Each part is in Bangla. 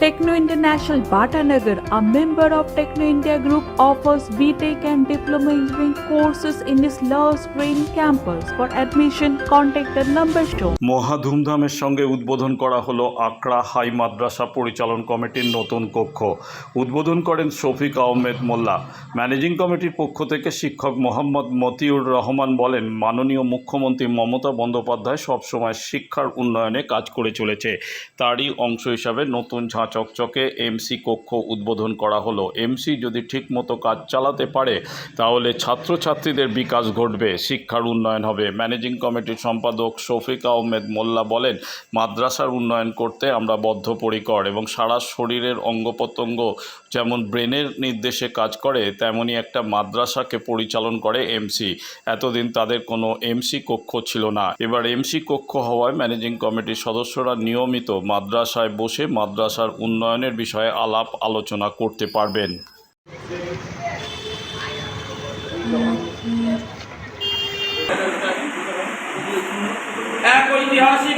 Techno International Bhatanagar, a member of Techno India Group, offers BTEC and Diploma Engineering courses in its Love Green campus. For admission, contact the number shown. মহা ধুমধামের সঙ্গে উদ্বোধন করা হলো আকরা হাই মাদ্রাসা পরিচালন কমিটির নতুন কক্ষ উদ্বোধন করেন শফিক আহমেদ মোল্লা ম্যানেজিং কমিটির পক্ষ থেকে শিক্ষক মোহাম্মদ মতিউর রহমান বলেন মাননীয় মুখ্যমন্ত্রী মমতা বন্দ্যোপাধ্যায় সবসময় শিক্ষার উন্নয়নে কাজ করে চলেছে তারই অংশ হিসাবে নতুন ঝাঁ চকচকে এমসি কক্ষ উদ্বোধন করা হলো। এমসি যদি ঠিকমতো কাজ চালাতে পারে, তাহলে ছাত্রছাত্রীদের বিকাশ ঘটবে, শিক্ষার উন্নয়ন হবে। ম্যানেজিং কমিটির সম্পাদক শফিক আহমেদ মোল্লা বলেন, মাদ্রাসার উন্নয়ন করতে আমরা বদ্ধপরিকর এবং সারা শরীরের অঙ্গ প্রত্যঙ্গ যেমন ব্রেনের নির্দেশে কাজ করে, তেমনি একটা মাদ্রাসাকে পরিচালন করে এমসি এতদিন তাদের কোনো এমসি কক্ষ ছিল না। এবার এমসি কক্ষ হওয়ায় ম্যানেজিং কমিটির সদস্যরা নিয়মিত মাদ্রাসায় বসে মাদ্রাসার উন্নয়নের বিষয়ে আলাপ আলোচনা করতে পারবেন। এক ঐতিহাসিক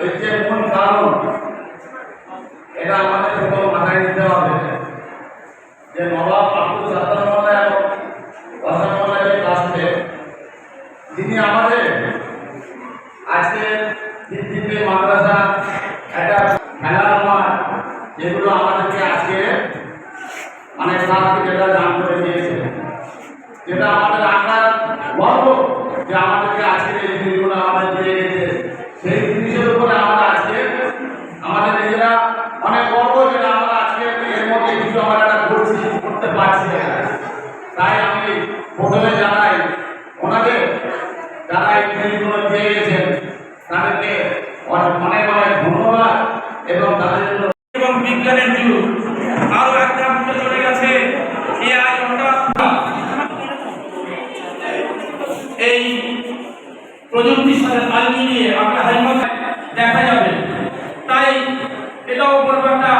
এর যে মূল কারণ। এটা আমাদের প্রথম মাথায় নিতে হবে। যে নবাব আব্দুল সাত্তার মোল্লা এবং আমাদের আজকে ভিত্তিতে মাদ্রাসা একটা খেলার মাঠ যেগুলো আমাদেরকে আজকে মানে সাত যেটা দান করে দিয়েছে। যেটা আমাদের আঁকার গর্ব যে আমাদেরকে আজকে তাই আমি প্রথমে জানাই ওনাদের যারা এই জিনিসগুলো দিয়ে গেছেন তাদেরকে অনেক অনেক ধন্যবাদ এবং তাদের জন্য এবং বিজ্ঞানের আরও একটা চলে গেছে, এই প্রযুক্তির সাথে তাল মিলিয়ে আপনার হাইমাত দেখা যাবে। তাই এটাও বলব একটা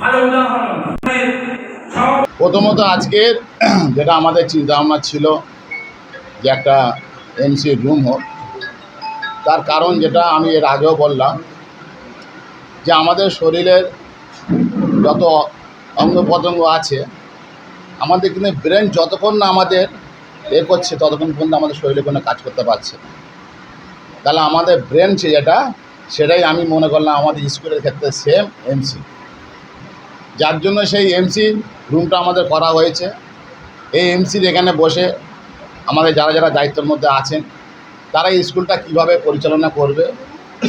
ভালো উদাহরণ। প্রথমত আজকের যেটা আমাদের চিন্তা ভাবনা ছিল যে একটা এমসি রুম হোক, তার কারণ যেটা আমি এর আগেও বললাম যে আমাদের শরীরের যত অঙ্গ প্রত্যঙ্গ আছে, আমাদের কিন্তু ব্রেন যতক্ষণ না আমাদের এ করছে, ততক্ষণ পর্যন্ত আমাদের শরীরে কোনো কাজ করতে পারছে তাহলে আমাদের ব্রেন যেটা, সেটাই আমি মনে করলাম আমাদের স্কুলের ক্ষেত্রে সেম এমসি যার জন্য সেই এমসি রুমটা আমাদের করা হয়েছে। এই এমসির এখানে বসে আমাদের যারা যারা দায়িত্বের মধ্যে আছেন, তারা এই স্কুলটা কীভাবে পরিচালনা করবে,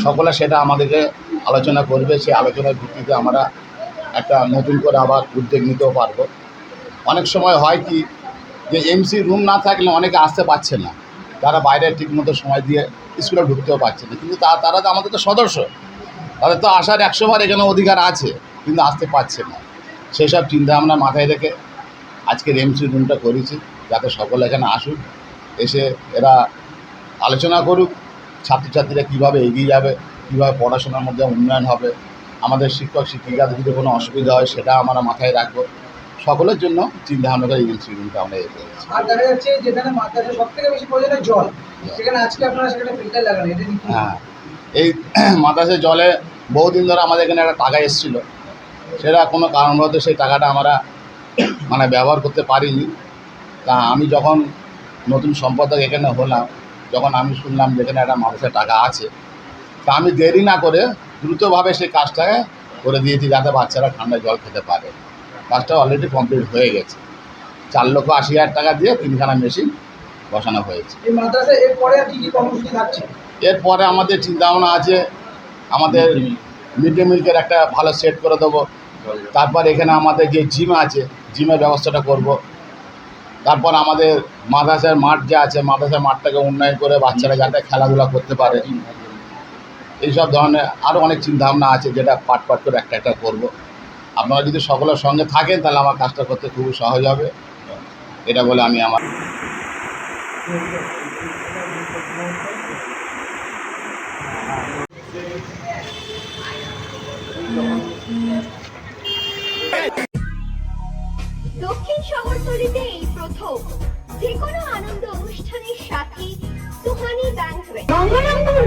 সকলে সেটা আমাদেরকে আলোচনা করবে। সেই আলোচনার ভিত্তিতে আমরা একটা নতুন করে আবার উদ্যোগ নিতেও পারব। অনেক সময় হয় কি যে এমসি রুম না থাকলে অনেকে আসতে পারছে না। তারা বাইরে ঠিকমতো সময় দিয়ে স্কুলে ঢুকতেও পারছে না। কিন্তু তারা তো আমাদের তো সদস্য। তাদের তো আসার একশো বার এখানে অধিকার আছে। কিন্তু আসতে পারছে না। সেই সব চিন্তা আমরা মাথায় রেখে আজকের এমসি রুমটা করেছি যাতে সকলে এখানে আসুক এসে এরা আলোচনা করুক ছাত্রছাত্রীরা কীভাবে এগিয়ে যাবে কীভাবে পড়াশোনার মধ্যে উন্নয়ন হবে আমাদের শিক্ষক শিক্ষিকাদের যদি কোনো অসুবিধা হয় সেটা আমরা মাথায় রাখব। সকলের জন্য চিন্তা ভাবনা করে এই এমসি রুমটা আমরা এ করেছি আর দেখা যাচ্ছে যেখানে মাদ্রাসা সব বেশি প্রয়োজন জল সেখানে আজকে আপনারা সেখানে ফিল্টার লাগান এটা হ্যাঁ এই মাদ্রাসে জলে বহুদিন ধরে আমাদের এখানে একটা টাকা এসেছিল। সেটা কোনো কারণবশত সেই টাকাটা আমরা মানে ব্যবহার করতে পারিনি। তা আমি যখন নতুন সম্পাদক এখানে হলাম যখন আমি শুনলাম যে এখানে একটা মানুষের টাকা আছে তা আমি দেরি না করে দ্রুতভাবে সেই কাজটাকে করে দিয়েছি যাতে বাচ্চারা ঠান্ডায় জল খেতে পারে। কাজটা অলরেডি কমপ্লিট হয়ে গেছে। চার লক্ষ আশি হাজার টাকা দিয়ে তিনখানা মেশিন বসানো হয়েছে। এরপরে আমাদের চিন্তাভাবনা আছে আমাদের মিড ডে মিলকের একটা ভালো সেট করে দেবো। তারপর এখানে আমাদের যে জিম আছে জিমের ব্যবস্থাটা করব। তারপর আমাদের মাদ্রাসার মাঠ যে আছে, মাদ্রাসার মাঠটাকে উন্নয়ন করে বাচ্চারা যাতে খেলাধুলা করতে পারে। এইসব ধরনের আরও অনেক চিন্তাভাবনা আছে যেটা পাট পাট করে একটা একটা করব। আপনারা যদি সকলের সঙ্গে থাকেন, তাহলে আমার কাজটা করতে খুবই সহজ হবে। এটা বলে আমি আমার দক্ষিণ